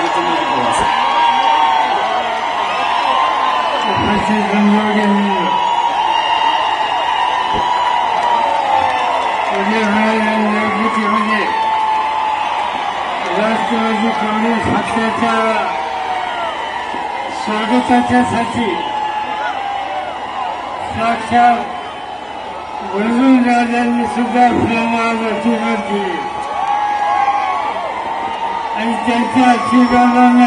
चरित्रमय प्रवास उपस्थित संयोजन उद्या काँग्रेस पक्षाच्या स्वागताच्यासाठी साक्षात वळून राजांनी सुद्धा आपल्याला आज आशीर्वाद दिले आणि त्यांच्या आशीर्वादानं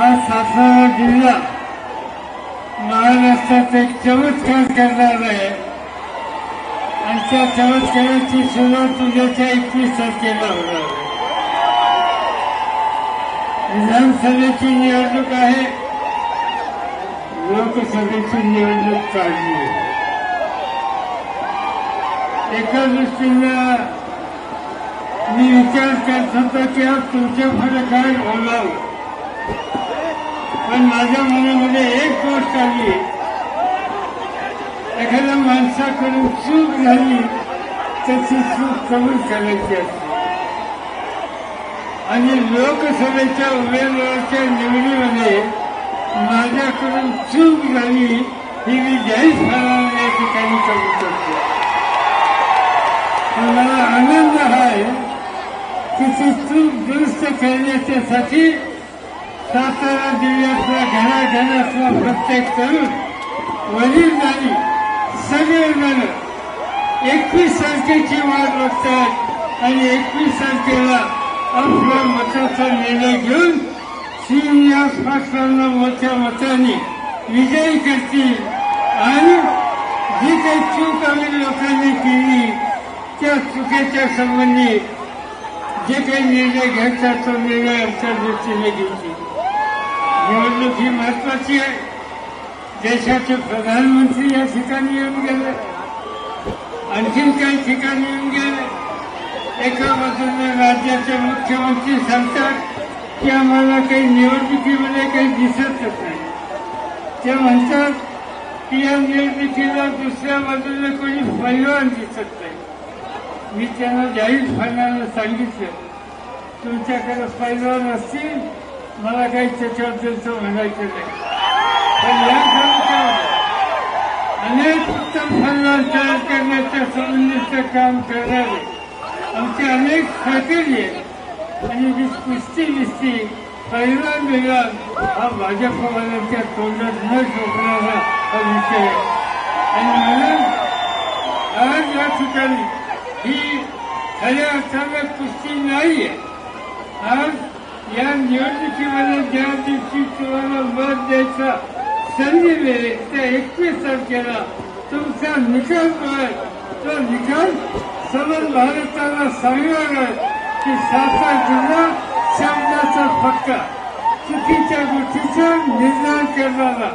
हा सातारा जिल्हा महाराष्ट्रात एक चमत्कार करणार आहे. आणि त्या चमत्काराची सुरुवात उद्याच्या एकवीस तारखेला होणार आहे. विधानसभेची निवडणूक आहे. लोकसभेची निवडणूक काढली. एका दृष्टीनं मी विचार करत होतो की आज तुमच्यापुढे काय बोलावं पण माझ्या मनामध्ये एक गोष्ट आली. एखाद्या माणसाकडून चूक झाली त्याची चूक कबूल करायची असते. आणि लोकसभेच्या उमेदवाराच्या निवडीमध्ये माझ्याकडून चूक झाली ही मी जाहीरपणाने या ठिकाणी कबूल करतो मला आनंद आहे की चूक दुरुस्त करण्याच्यासाठी सातारा जिल्ह्यातल्या घराघरातला प्रत्येक तरुण वडील झाली सगळे जण एकवीस तारखेची वाट बघतात आणि एकवीस तारखेला आपल्या मताचा निर्णय घेऊन श्रीनिवास पाटलांना मोठ्या मताने विजयी करतील. आणि जी काही चूक आम्ही लोकांनी केली त्या चुकीच्या संबंधी जे काही निर्णय घ्यायचा तो निर्णय आमच्या दृष्टीने घ्यायची निवडणूक ही महत्वाची आहे. देशाचे प्रधानमंत्री या ठिकाणी येऊन गेले. आणखीन काही ठिकाणी येऊन गेले. एका बाजूने राज्याचे मुख्यमंत्री सांगतात की आम्हाला काही निवडणुकीमध्ये काही दिसतच नाही. ते म्हणतात की या निवडणुकीला दुसऱ्या बाजूने कोणी पैलवान दिसत नाही. मी त्यांना जाहीरपणानं सांगितलं. तुमच्याकडे पैलवान असतील मला काही त्याच्यावर त्यांचं म्हणायचं नाही. पण या तालुक्यामध्ये अनेक उत्तम पैलवान तयार करण्याच्या संबंधीचं काम करणारे आमचे अनेक सहकार्य आहेत आणि जी कुस्ती दिसती पैलवान वेगळान हा भाजपवाल्यांच्या तोंडात न शोधणारा हा विषय आहे. आणि म्हणून आज या ठिकाणी ही खऱ्या अर्थानं कुस्ती नाही आहे आज या निवडणुकीमध्ये ज्या दिवशी तुम्हाला मत द्यायचा संधी मिळेल त्या एकवीस तारखेला तुमचा निकाल मिळेल तो निकाल सर्व भारताला सांगणार आहे की साता जिल्हा शब्दाचा पक्का चुकीच्या गोष्टीचा निर्णय करणारा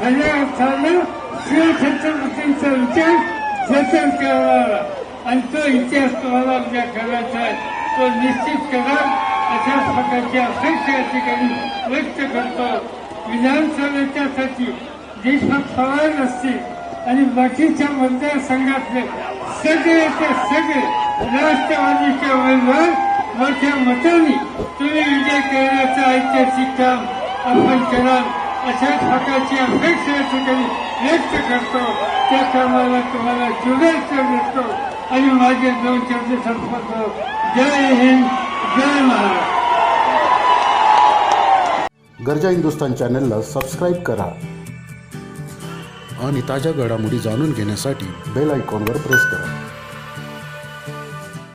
खऱ्या अर्थानं शिवछत्रपतींचा विचार जतन करणारा आणि तो इतिहास तुम्हाला आमच्या घराचा आहे. तो निश्चित करा. अशा प्रकारची अपेक्षा या ठिकाणी व्यक्त करतो. विधानसभेच्यासाठी देशपात पवार असतील आणि बाकीच्या मतदारसंघातले सगळे ते सगळे राष्ट्रवादीचे उमेदवार मोठ्या मतांनी तुम्ही विजय करण्याचं ऐतिहासिक काम आपण कराल. अशा प्रकारची अपेक्षा या ठिकाणी व्यक्त करतो. त्या कामाला तुम्हाला जुगायचं देतो आणि माझे दोन शब्द संपवतो जय हिंद जय महाराष्ट्र. गरजा हिंदुस्तान चॅनलला सबस्क्राईब करा. आणि ताज्या घडामोडी जाणून घेण्यासाठी बेल आयकॉनवर प्रेस करा.